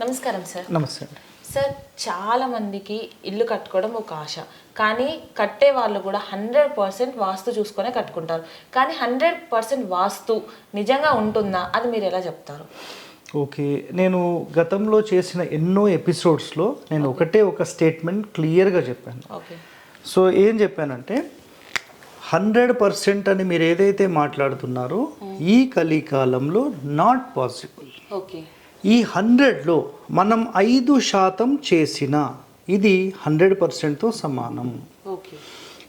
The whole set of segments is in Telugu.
నమస్కారం సార్ నమస్తే అండి. సార్ చాలా మందికి ఇల్లు కట్టుకోవడం ఒక ఆశ. కానీ కట్టే వాళ్ళు కూడా హండ్రెడ్ పర్సెంట్ వాస్తు చూసుకొనే కట్టుకుంటారు. కానీ హండ్రెడ్ పర్సెంట్ వాస్తు నిజంగా ఉంటుందా? అది మీరు ఎలా చెప్తారు? ఓకే. నేను గతంలో చేసిన ఎన్నో ఎపిసోడ్స్లో నేను ఒకటే ఒక స్టేట్మెంట్ క్లియర్గా చెప్పాను. ఓకే. సో ఏం చెప్పానంటే హండ్రెడ్ పర్సెంట్ అని మీరు ఏదైతే మాట్లాడుతున్నారో ఈ కలికాలంలో నాట్ పాసిబుల్. ఓకే. ఈ హండ్రెడ్లో మనం ఐదు శాతం చేసిన ఇది హండ్రెడ్ పర్సెంట్తో సమానం. ఓకే.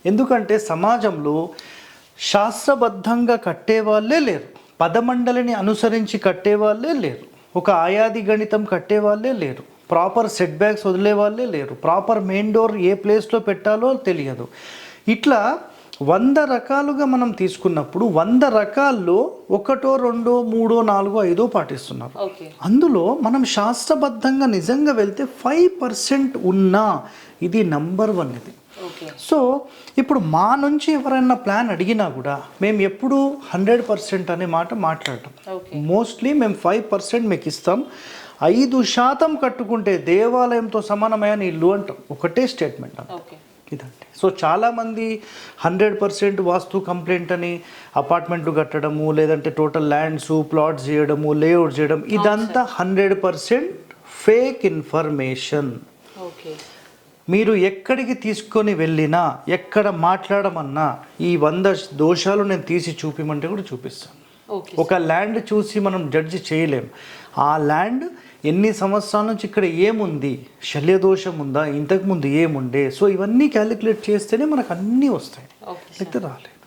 ఎందుకంటే సమాజంలో శాస్త్రబద్ధంగా కట్టేవాళ్ళే లేరు. పదమండలిని అనుసరించి కట్టేవాళ్ళే లేరు. ఒక ఆయాది గణితం కట్టేవాళ్ళే లేరు. ప్రాపర్ సెట్ బ్యాక్స్ వదిలే వాళ్ళే లేరు. ప్రాపర్ మెయిన్ డోర్ ఏ ప్లేస్లో పెట్టాలో తెలియదు. ఇట్లా వంద రకాలుగా మనం తీసుకున్నప్పుడు వంద రకాల్లో ఒకటో రెండో మూడో నాలుగో ఐదో పాటిస్తున్నారు. అందులో మనం శాస్త్రబద్ధంగా నిజంగా వెళ్తే ఫైవ్ పర్సెంట్ ఉన్నా ఇది నంబర్ వన్ ఇది. సో ఇప్పుడు మా నుంచి ఎవరైనా ప్లాన్ అడిగినా కూడా మేము ఎప్పుడు హండ్రెడ్ పర్సెంట్ అనే మాట మాట్లాడటం. మోస్ట్లీ మేము ఫైవ్ పర్సెంట్ మీకు ఇస్తాం. ఐదు శాతం కట్టుకుంటే దేవాలయంతో సమానమైన ఇల్లు అంటాం. ఒకటే స్టేట్మెంట్ అంటాం. ఇదంటే సో చాలామంది హండ్రెడ్ పర్సెంట్ వాస్తు కంప్లైంట్ అని అపార్ట్మెంట్లు కట్టడము లేదంటే టోటల్ ల్యాండ్స్ ప్లాట్స్ చేయడము లేఅవుట్ చేయడం ఇదంతా హండ్రెడ్ పర్సెంట్ ఫేక్ ఇన్ఫర్మేషన్. మీరు ఎక్కడికి తీసుకొని వెళ్ళినా ఎక్కడ మాట్లాడమన్నా ఈ వంద దోషాలు నేను తీసి చూపిమంటే కూడా చూపిస్తాను. ఒక ల్యాండ్ చూసి మనం జడ్జి చేయలేం. ఆ ల్యాండ్ ఎన్ని సంవత్సరాల నుంచి ఇక్కడ ఏముంది? శల్యదోషం ఉందా ఇంతకుముందు ఏముండే? సో ఇవన్నీ క్యాలిక్యులేట్ చేస్తేనే మనకు అన్నీ వస్తాయి. లేకపోతే రాలేదు.